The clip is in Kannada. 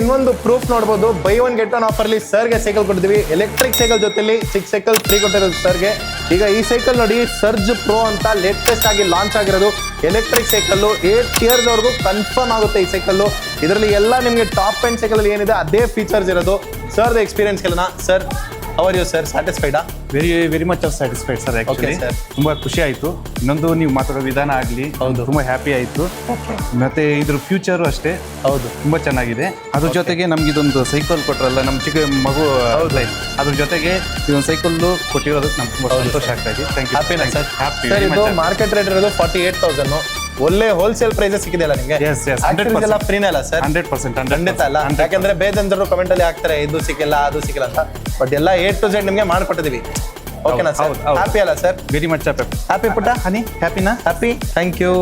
ಇನ್ನೊಂದು ಪ್ರೂಫ್ ನೋಡಬಹುದು ಬೈ ಒನ್ ಗೆಟ್ ಒನ್ ಆಫರ್ಲಿ ಸರ್ಗೆ ಸೈಕಲ್ ಕೊಟ್ಟಿದ್ವಿ ಎಲೆಕ್ಟ್ರಿಕ್ ಸೈಕಲ್ ಜೊತೆಲಿ ಸಿಕ್ಸ್ ಸೈಕಲ್ ಫ್ರೀ ಕೊಟ್ಟಿರೋದು ಸರ್ಗೆ. ಈಗ ಈ ಸೈಕಲ್ ನೋಡಿ ಸರ್ಜ್ ಪ್ರೋ ಅಂತ ಲೇಟೆಸ್ಟ್ ಆಗಿ ಲಾಂಚ್ ಆಗಿರೋದು. ಎಲೆಕ್ಟ್ರಿಕ್ ಸೈಕಲ್ ಏಟ್ ಇಯರ್ಸ್ ವರೆಗೂ ಕನ್ಫರ್ಮ್ ಆಗುತ್ತೆ ಈ ಸೈಕಲ್ ಇದರಲ್ಲಿ ಎಲ್ಲ ನಿಮಗೆ ಟಾಪ್ ಎಂಡ್ ಸೈಕಲ್ ಅಲ್ಲಿ ಏನಿದೆ, ಅದೇ ಫೀಚರ್ಸ್ ಇರೋದು. ಸರ್ದ ಎಕ್ಸ್ಪೀರಿಯನ್ಸ್ ಕೇಳೋಣ. Sir are you sir ಸ್ಯಾಟಿಸ್ಫೈಡಾ very very much of satisfied sir actually sir. ತುಂಬಾ ಖುಷಿ ಆಯ್ತು. ಇನ್ನೊಂದು ನೀವು ಮಾತಾಡೋ ವಿಧಾನ ಆಗಲಿ ಹೌದು. ತುಂಬಾ ಹ್ಯಾಪಿ ಆಯ್ತು. ಮತ್ತೆ ಇದ್ರ ಫ್ಯೂಚರ್ ಅಷ್ಟೇ. ಹೌದು. ತುಂಬಾ ಚೆನ್ನಾಗಿದೆ. ಅದ್ರ ಜೊತೆಗೆ ನಮ್ಗೆ ಇದೊಂದು ಸೈಕಲ್ ಕೊಟ್ರಲ್ಲ ನಮ್ಮ ಚಿಕ್ಕ ಮಗು ಹೌದು. ಅದ್ರ ಜೊತೆಗೆ ಇದೊಂದು ಸೈಕಲ್ ಕೊಟ್ಟಿರೋದಕ್ಕೆ ನಮ್ಗೆ ತುಂಬಾ ಸಂತೋಷ ಆಗ್ತಾ ಇದೆ. ಥ್ಯಾಂಕ್ ಯು ಹ್ಯಾಪಿನಾ ಸರ್ ಹ್ಯಾಪಿ ಸರ್ ಇದು ಮಾರ್ಕೆಟ್ ರೇಟ್ ಇರೋದು ಫಾರ್ಟಿ ಏಟ್ ತೌಸಂಡ್ ಒಳ್ಳೆ ಹೋಲ್ಸೇಲ್ ಪ್ರೈಸಸ್ ಸಿಕ್ಕಿದೆಯಲ್ಲ ನಿಮಗೆ? Yes, yes, 100%. ಎಲ್ಲ ಫ್ರೀನೇ ಅಲ್ಲ ಸರ್ ಹಂಡ್ರೆಡ್ ಪರ್ಸೆಂಟ್ ಖಂಡಿತ ಅಲ್ಲ. ಯಾಕಂದ್ರೆ ಬೇಜಂತರು ಕಮೆಂಟ್ ಅಲ್ಲಿ ಹಾಕ್ತಾರೆ ಇದು ಸಿಕ್ಕಿಲ್ಲ ಅದು ಸಿಕ್ಕಿಲ್ಲ ಅಂತ. ಬಟ್ ಎಲ್ಲ ಎ ಟು ಝೆಡ್ ನಿಮಗೆ ಮಾಡ್ಕೊಟ್ಟಿದೀವಿ. ಓಕೆನಾ ಸರ್ ಹೌದು, ಹೌದು. ಹ್ಯಾಪಿ ಅಲ್ಲ sir very much happy happy ಪುಟ್ಟ ಹನಿ ಹ್ಯಾಪಿನಾ ಹ್ಯಾಪಿ ಥ್ಯಾಂಕ್ ಯು